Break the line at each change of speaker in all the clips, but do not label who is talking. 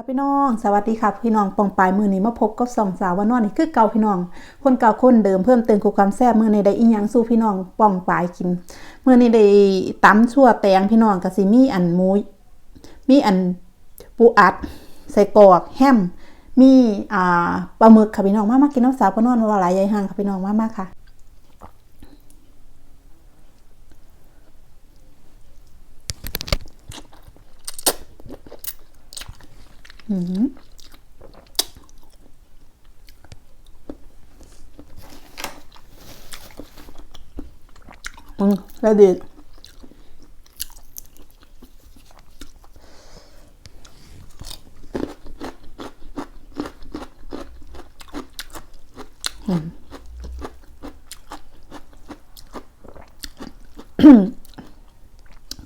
ค่ะพี่น้อง สวัสดีค่ะพี่น้องปองปลายมือนี้มาพบกับสองสาววานอนนี่คือเก่าพี่น้อง คนเก่าคนเดิมเพิ่มเติมความแซ่บมือในได้อีหยังสู้พี่น้องปองปลายกินมือนี้ได้ตำชั่วแตงพี่น้องก็สิมีอันมูมีอันปูอัด ใส่กรอกแฮมมีอ่าปลาหมึกค่ะพี่น้องมากมากินน้ำสาววานอนว่าหลายยายห่างค่ะพี่น้องมากมากค่ะ อืมอืมแล้วดี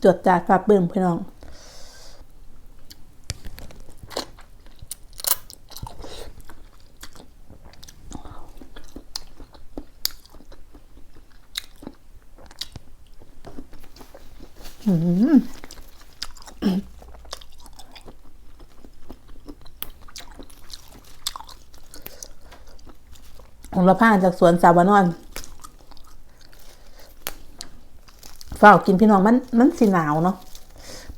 จดจ่าฝากเบิ่งพี่น้อง ของเราผ่านจากสวนสาวานอนฝ้ากินพี่น้องมันมันสีหนาวเนาะ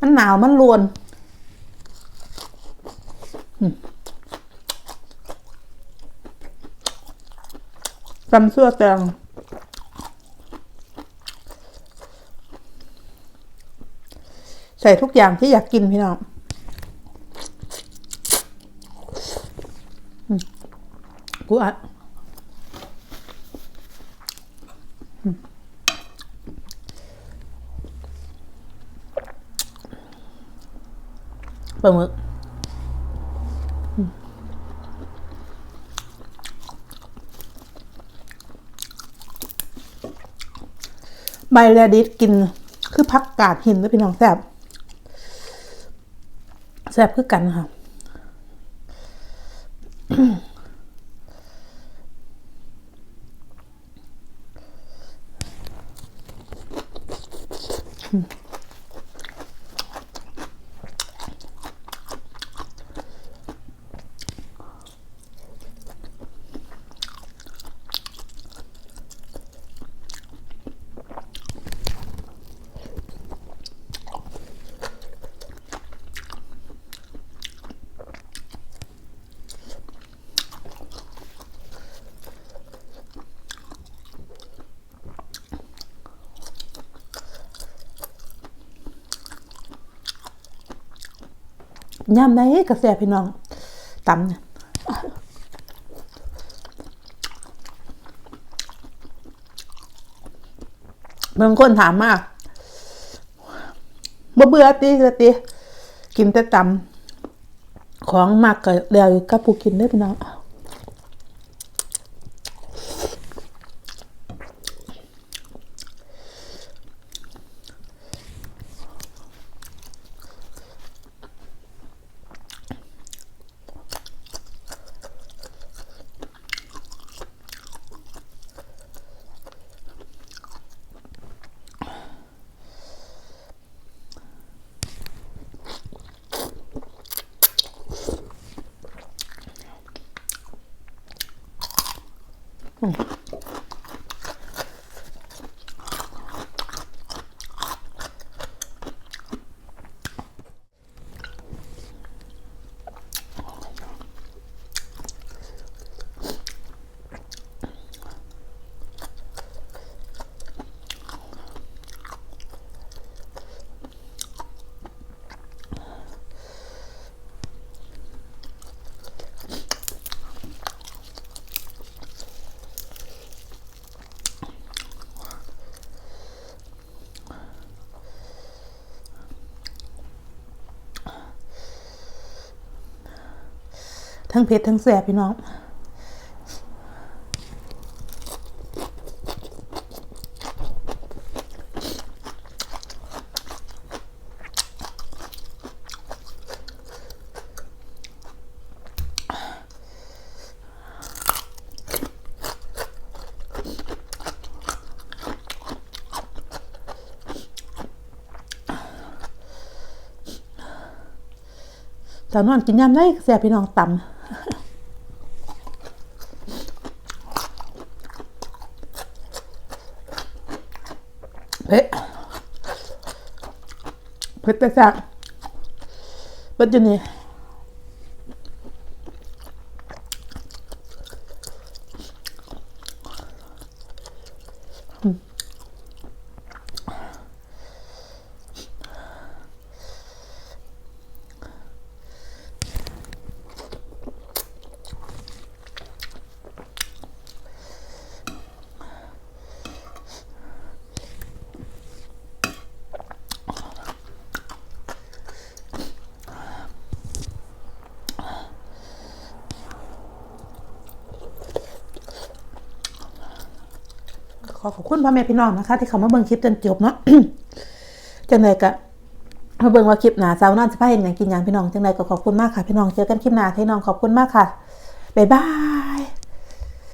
มันหนาวมันรวนอืมตำเสื้อแตง ใส่ทุกอย่างที่อยากกินพี่น้องกูอัดปลาหมึกใบแรดิสกิน คือพักกาดหินด้วยพี่น้องแซ่บ แซ่บคือกันค่ะ ย่ำได้กระแสพี่น้องตำเนี่ยบางคนถามมากบ่เบื่อตีตีกินแต่ตำของมากกับเดียวกับผู้กินได้พี่น้อง Oh. ทั้งเผ็ดทั้งแสบพี่น้องทตอนนอนกินยำได้แซ่บพี่น้องตำเผ็ด เผ็ดแต่แซ่บเผ็ดอยู่นี่ข อขอบคุณพ่อแม่พี่น้องนะคะ ที่เขามาเบิ่งคลิปจนจบเนาะจังไดก็มาเบิ่งว่าคลิปหนาสาวนอนสิพาเห็นอย่างกินอย่างพี่น้องจังไดก็ขอบคุณมากค่ะพี่น้องเจอกันคลิปหนาพี่น้องขอบคุณมากค่ะบ๊ายบาย